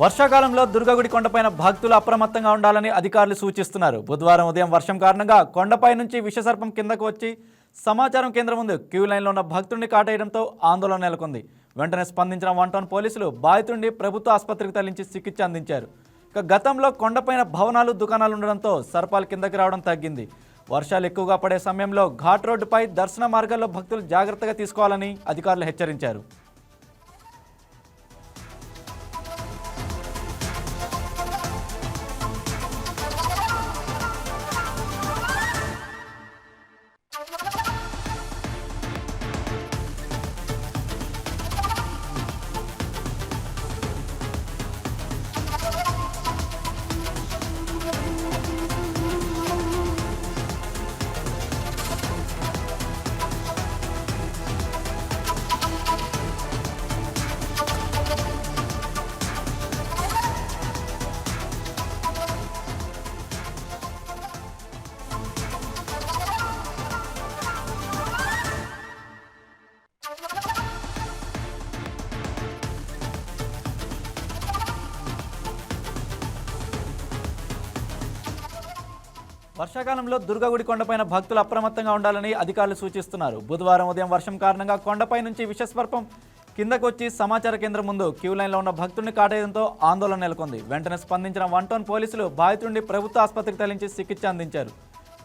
వర్షాకాలంలో దుర్గగుడి కొండపైన భక్తులు అప్రమత్తంగా ఉండాలని అధికారులు సూచిస్తున్నారు. బుధవారం ఉదయం వర్షం కారణంగా కొండపై నుంచి విషసర్పం కిందకు వచ్చి సమాచారం కేంద్రం ముందు క్యూ లైన్లో ఉన్న భక్తుడిని కాటేయడంతో ఆందోళన నెలకొంది. వెంటనే స్పందించిన వన్ టౌన్ పోలీసులు బాధితుడిని ప్రభుత్వ ఆసుపత్రికి తరలించి చికిత్స అందించారు. ఇక గతంలో కొండపైన భవనాలు దుకాణాలు ఉండడంతో సర్పాలు కిందకి రావడం తగ్గింది. వర్షాలు ఎక్కువగా పడే సమయంలో ఘాట్ రోడ్డుపై దర్శన మార్గాల్లో భక్తులు జాగ్రత్తగా తీసుకోవాలని అధికారులు హెచ్చరించారు. వర్షాకాలంలో దుర్గగుడి కొండపైన భక్తులు అప్రమత్తంగా ఉండాలని అధికారులు సూచిస్తున్నారు. బుధవారం ఉదయం వర్షం కారణంగా కొండపై నుంచి విషస్వర్పం కిందకొచ్చి సమాచార కేంద్రం ముందు క్యూ లైన్లో ఉన్న భక్తుడిని కాటేయడంతో ఆందోళన నెలకొంది. వెంటనే స్పందించిన వన్ టౌన్ పోలీసులు బాధితుడిని ప్రభుత్వ ఆసుపత్రికి తరలించి చికిత్స అందించారు.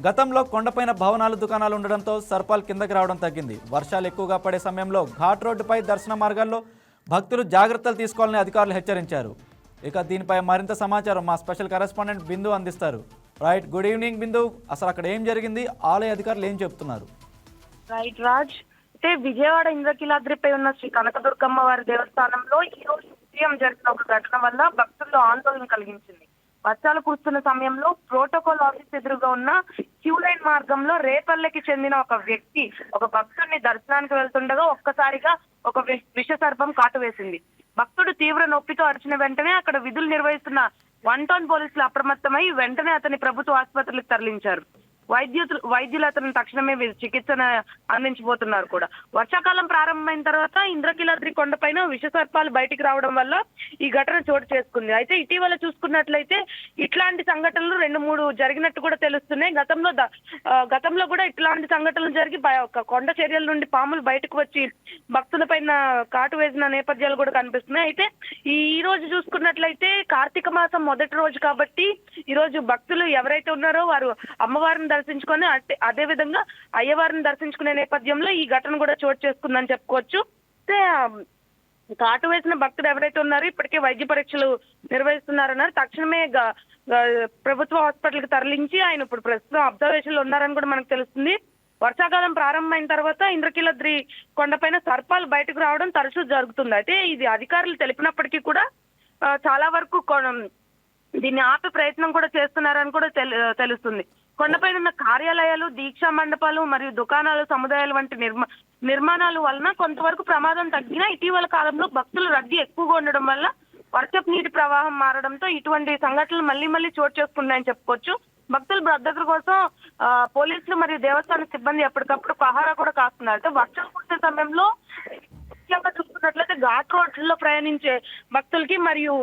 గతంలో కొండపైన భవనాలు దుకాణాలు ఉండడంతో సర్పాలు కిందకి రావడం తగ్గింది. వర్షాలు ఎక్కువగా పడే సమయంలో ఘాట్ రోడ్డుపై దర్శన మార్గాల్లో భక్తులు జాగ్రత్తలు తీసుకోవాలని అధికారులు హెచ్చరించారు. ఇక దీనిపై మరింత సమాచారం మా స్పెషల్ కరెస్పాండెంట్ బిందు అందిస్తారు. రైట్ గుడ్ ఈవినింగ్ బిందు అసలు అక్కడ ఏం జరిగింది? ఆలయ అధికారులు ఏం చెప్తున్నారు? రైట్ రాజ్ అయితే విజయవాడ ఇంద్రకీలాద్రిపై ఉన్న శ్రీ కనకదుర్గమ్మ వారి దేవస్థానంలో ఈ రోజు ఉదయం జరిగిన ఒక ఘటన వల్ల భక్తుల్లో ఆందోళన కలిగించింది. వర్షాలు కురుస్తున్న సమయంలో ప్రోటోకాల్ ఆఫీస్ ఎదురుగా ఉన్న క్యూ లైన్ మార్గంలో రేపల్లెకి చెందిన ఒక వ్యక్తి ఒక భక్తుడిని దర్శనానికి వెళ్తుండగా ఒక్కసారిగా ఒక విష సర్పం కాటు వేసింది. భక్తుడు తీవ్ర నొప్పితో అరిచిన వెంటనే అక్కడ విధులు నిర్వహిస్తున్న వన్ టౌన్ పోలీసులు అప్రమత్తమై వెంటనే అతని ప్రభుత్వ ఆసుపత్రికి తరలించారు. వైద్యులు వైద్యులు అతను తక్షణమే చికిత్సను అందించబోతున్నారు కూడా. వర్షాకాలం ప్రారంభమైన తర్వాత ఇంద్రకీలాద్రి కొండపైన విష సర్పాలు బయటికి రావడం వల్ల ఈ ఘటన చోటు చేసుకుంది. అయితే ఇటీవల చూసుకున్నట్లయితే ఇట్లాంటి సంఘటనలు రెండు మూడు జరిగినట్టు కూడా తెలుస్తున్నాయి. గతంలో గతంలో కూడా ఇట్లాంటి సంఘటనలు జరిగి ఒక కొండ చర్యల నుండి పాములు బయటకు వచ్చి భక్తుల పైన కాటు వేసిన నేపథ్యాలు కూడా కనిపిస్తున్నాయి. అయితే ఈ ఈ రోజు చూసుకున్నట్లయితే కార్తీక మాసం మొదటి రోజు కాబట్టి ఈ రోజు భక్తులు ఎవరైతే ఉన్నారో వారు అమ్మవారిని దర్శించుకొని అదే విధంగా అయ్యవారిని దర్శించుకునే నేపథ్యంలో ఈ ఘటన కూడా చోటు చేసుకుందని చెప్పుకోవచ్చు. అయితే కాటు వేసిన భక్తులు ఎవరైతే ఉన్నారో ఇప్పటికే వైద్య పరీక్షలు నిర్వహిస్తున్నారన్నారు. తక్షణమే ప్రభుత్వ హాస్పిటల్ ప్రభుత్వ హాస్పిటల్కి తరలించి ఆయన ఇప్పుడు ప్రస్తుతం అబ్జర్వేషన్లో ఉన్నారని కూడా మనకు తెలుస్తుంది. వర్షాకాలం ప్రారంభమైన తర్వాత ఇంద్రకీలాద్రి కొండపైన సర్పాలు బయటకు రావడం తరచూ జరుగుతుంది. అయితే ఇది అధికారులు తెలిపినప్పటికీ కూడా చాలా వరకు దీన్ని ఆపే ప్రయత్నం కూడా చేస్తున్నారని కూడా తెలు- తెలుస్తుంది. కొండపైన ఉన్న కార్యాలయాలు దీక్షా మండపాలు మరియు దుకాణాలు సముదాయాలు వంటి నిర్మా నిర్మాణాల వలన కొంతవరకు ప్రమాదం తగ్గినా ఇటీవల కాలంలో భక్తుల రద్దీ ఎక్కువగా ఉండడం వల్ల వర్షపు నీటి ప్రవాహం మారడంతో ఇటువంటి సంఘటనలు మళ్ళీ మళ్ళీ చోటు చేసుకున్నాయని చెప్పుకోవచ్చు. భక్తుల భద్రత కోసం ఆ, పోలీసులు మరియు దేవస్థాన సిబ్బంది ఎప్పటికప్పుడు పహారా కూడా కాస్తున్నారు. అంటే వర్షం కురిసే సమయంలో ముఖ్యంగా చూసుకున్నట్లయితే ఘాట్ రోడ్లలో ప్రయాణించే భక్తులకి మరియు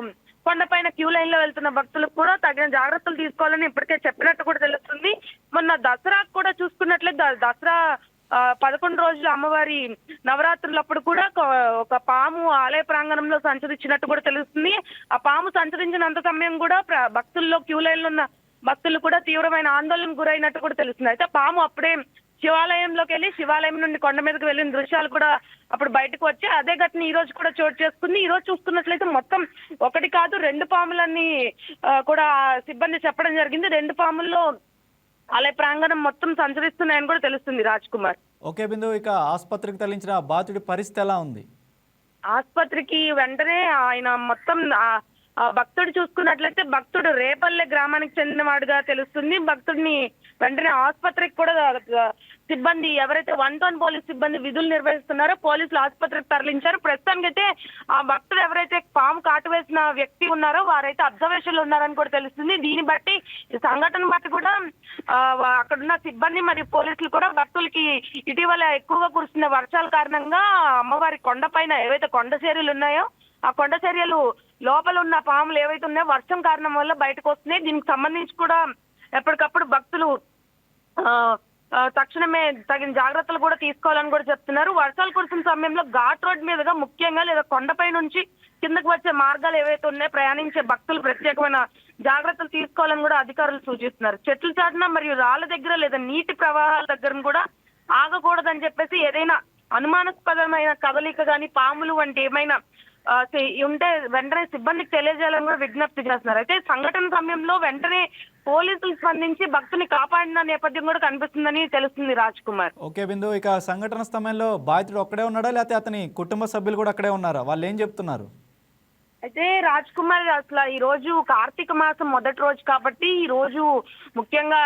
కొండపైన క్యూ లైన్లో వెళ్తున్న భక్తులకు కూడా తగిన జాగ్రత్తలు తీసుకోవాలని ఇప్పటికే చెప్పినట్టు కూడా తెలుస్తుంది. మొన్న దసరా కూడా చూసుకున్నట్లయితే దసరా ఆ, పదకొండు రోజులు అమ్మవారి నవరాత్రులప్పుడు కూడా ఒక- పాము ఆలయ ప్రాంగణంలో సంచరించినట్టు కూడా తెలుస్తుంది. ఆ పాము సంచరించినంత సమయం కూడా భక్తుల్లో క్యూ లైన్లో ఉన్న భక్తులు కూడా తీవ్రమైన ఆందోళనకు గురైనట్టు కూడా తెలుస్తుంది. అయితే పాము అప్పుడే శివాలయంలోకి వెళ్ళి శివాలయం నుండి కొండ మీదకి వెళ్ళిన దృశ్యాలు కూడా అప్పుడు బయటకు వచ్చి అదే ఘటన ఈ రోజు కూడా చోటు చేసుకుంది. ఈ రోజు చూసుకున్నట్లయితే మొత్తం ఒకటి కాదు రెండు పాములన్నీ కూడా సిబ్బంది చెప్పడం జరిగింది. రెండు పాముల్లో ఆలయ ప్రాంగణం మొత్తం సంచరిస్తున్నాయని కూడా తెలుస్తుంది రాజ్ కుమార్. ఓకే బిందు ఇక ఆసుపత్రికి తరలించిన బాధితుడి పరిస్థితి ఎలా ఉంది? ఆసుపత్రికి వెంటనే ఆయన మొత్తం ఆ- భక్తుడు చూసుకున్నట్లయితే భక్తుడు రేపల్లె గ్రామానికి చెందినవాడుగా తెలుస్తుంది. భక్తుడిని వెంటనే ఆసుపత్రికి కూడా సిబ్బంది ఎవరైతే వన్ టౌన్ పోలీస్ సిబ్బంది విధులు నిర్వహిస్తున్నారో పోలీసులు ఆసుపత్రికి తరలించారు. ప్రస్తుతానికి అయితే ఆ భక్తుడు ఎవరైతే పాము కాటు వేసిన వ్యక్తి ఉన్నారో వారైతే అబ్జర్వేషన్లో ఉన్నారని కూడా తెలుస్తుంది. దీన్ని బట్టి సంఘటన బట్టి కూడా ఆ, అక్కడున్న సిబ్బంది మరియు పోలీసులు కూడా భక్తులకి ఇటీవల ఎక్కువగా కురుస్తున్న వర్షాల కారణంగా అమ్మవారి కొండ పైన ఏవైతే కొండ చర్యలు ఉన్నాయో ఆ కొండ చర్యలు లోపల ఉన్న పాములు ఏవైతే ఉన్నాయో వర్షం కారణం వల్ల బయటకు వస్తున్నాయి. దీనికి సంబంధించి కూడా ఎప్పటికప్పుడు భక్తులు ఆ, తక్షణమే తగిన జాగ్రత్తలు కూడా తీసుకోవాలని కూడా చెప్తున్నారు. వర్షాలు కురిసిన సమయంలో ఘాట్ రోడ్ మీదుగా ముఖ్యంగా లేదా కొండపై నుంచి కిందకు వచ్చే మార్గాలు ఏవైతే ఉన్నాయో ప్రయాణించే భక్తులు ప్రత్యేకమైన జాగ్రత్తలు తీసుకోవాలని కూడా అధికారులు సూచిస్తున్నారు. చెట్ల చాటున మరియు రాళ్ళ దగ్గర లేదా నీటి ప్రవాహాల దగ్గర కూడా ఆగకూడదని చెప్పేసి ఏదైనా అనుమానాస్పదమైన కదలిక గాని పాములు వంటి ఏమైనా ఉంటే వెంటనే సిబ్బందికి తెలియజేయాలని కూడా విజ్ఞప్తి చేస్తున్నారు. అయితే సంఘటన సమయంలో వెంటనే పోలీసులు స్పందించి భక్తుని కాపాడిన నేపథ్యం కూడా కనిపిస్తుందని తెలుస్తుంది రాజ్ కుమార్. ఓకే బిందు ఇక సంఘటన సమయంలో బాధితుడు ఒక్కడే ఉన్నాడా? లేకపోతే అతని కుటుంబ సభ్యులు కూడా అక్కడే ఉన్నారా? వాళ్ళు ఏం చెప్తున్నారు? అయితే రాజ్ కుమార్ అసలు ఈ రోజు కార్తీక మాసం మొదటి రోజు కాబట్టి ఈ రోజు ముఖ్యంగా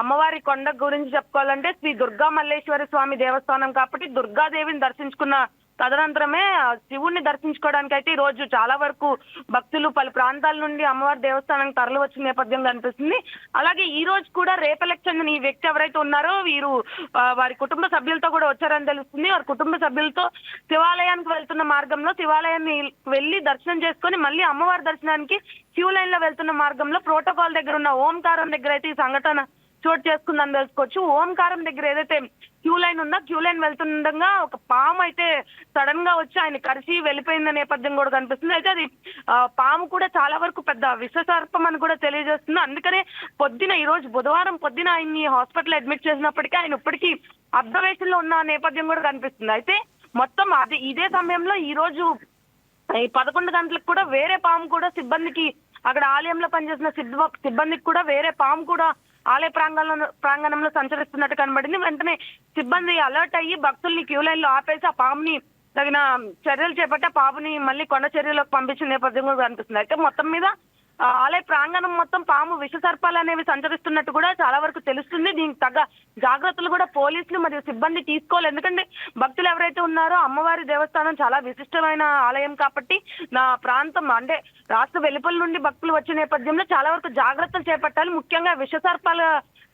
అమ్మవారి కొండ గురించి చెప్పుకోవాలంటే శ్రీ దుర్గా మల్లేశ్వర స్వామి దేవస్థానం కాబట్టి దుర్గాదేవిని దర్శించుకున్న తదనంతరమే శివుణ్ణి దర్శించుకోవడానికి అయితే ఈ రోజు చాలా వరకు భక్తులు పలు ప్రాంతాల నుండి అమ్మవారి దేవస్థానానికి తరలి వచ్చిన నేపథ్యం కనిపిస్తుంది అలాగే ఈ రోజు కూడా రేపలకు చెందిన ఈ వ్యక్తి ఎవరైతే ఉన్నారో వీరు వారి కుటుంబ సభ్యులతో కూడా వచ్చారని తెలుస్తుంది. వారి కుటుంబ సభ్యులతో శివాలయానికి వెళ్తున్న మార్గంలో శివాలయాన్ని వెళ్ళి దర్శనం చేసుకొని మళ్ళీ అమ్మవారి దర్శనానికి క్యూ లైన్లో వెళ్తున్న మార్గంలో ప్రోటోకాల్ దగ్గర ఉన్న ఓంకారం దగ్గర అయితే ఈ సంఘటన చోటు చేసుకుందని తెలుసుకోవచ్చు. ఓంకారం దగ్గర ఏదైతే క్యూ లైన్ ఉందా క్యూ లైన్ వెళ్తుండగా ఒక పాము అయితే సడన్గా వచ్చి ఆయన కరిచి వెళ్ళిపోయింది నేపథ్యం కూడా కనిపిస్తుంది. అయితే అది పాము కూడా చాలా వరకు పెద్ద విషసర్పం అని కూడా తెలియజేస్తుంది. అందుకనే పొద్దున ఈ రోజు బుధవారం పొద్దున ఆయన్ని హాస్పిటల్ అడ్మిట్ చేసినప్పటికీ ఆయన ఇప్పటికీ అబ్జర్వేషన్లో ఉన్న నేపథ్యం కూడా కనిపిస్తుంది. అయితే మొత్తం అది ఇదే సమయంలో ఈ రోజు ఈ పదకొండు గంటలకు కూడా వేరే పాము కూడా సిబ్బందికి అక్కడ ఆలయంలో పనిచేసిన సిబ్బ సిబ్బందికి కూడా వేరే పాము కూడా ఆలయ ప్రాంగణంలో ప్రాంగణంలో సంచరిస్తున్నట్టు కనబడింది. వెంటనే సిబ్బంది అలర్ట్ అయ్యి భక్తుల్ని క్యూ లైన్లో ఆపేసి ఆ పాముని తగిన చర్యలు చేపట్టి ఆ మళ్ళీ కొండ చర్యలోకి పంపించిన నేపథ్యం కూడా కనిపిస్తుంది. అయితే మొత్తం మీద ఆలయ ప్రాంగణం మొత్తం పాము విష సర్పాలు అనేవి సంచరిస్తున్నట్టు కూడా చాలా వరకు తెలుస్తుంది. దీనికి తగ్గ జాగ్రత్తలు కూడా పోలీసులు మరియు సిబ్బంది తీసుకోవాలి. ఎందుకంటే భక్తులు ఎవరైతే ఉన్నారో అమ్మవారి దేవస్థానం చాలా విశిష్టమైన ఆలయం కాబట్టి నా ప్రాంతం అంటే రాష్ట్ర వెలుపల నుండి భక్తులు వచ్చే నేపథ్యంలో చాలా వరకు జాగ్రత్తలు చేపట్టాలి. ముఖ్యంగా విష సర్పాల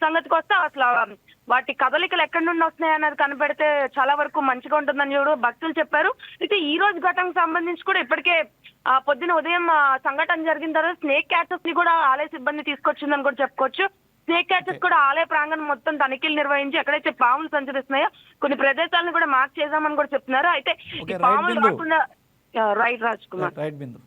సంగతికి వస్తే అసలు వాటి కదలికలు ఎక్కడి నుండి వస్తున్నాయి అన్నది కనిపెడితే చాలా వరకు మంచిగా ఉంటుందని కూడా భక్తులు చెప్పారు. అయితే ఈ రోజు ఘటనకు సంబంధించి కూడా ఇప్పటికే ఆ పొద్దున ఉదయం సంఘటన జరిగిన తర్వాత స్నేక్ క్యాచెస్ని కూడా ఆలయ సిబ్బంది తీసుకొచ్చిందని కూడా చెప్పుకోవచ్చు. స్నేక్ క్యాచెస్ కూడా ఆలయ ప్రాంగణం మొత్తం తనిఖీలు నిర్వహించి ఎక్కడైతే పాములు సంచరిస్తున్నాయో కొన్ని ప్రదేశాలను కూడా మార్క్ చేశామని కూడా చెప్తున్నారు. అయితే ఈ పాములు. రాకుండా రైట్ రాజ్ కుమార్. రైట్ బిందు.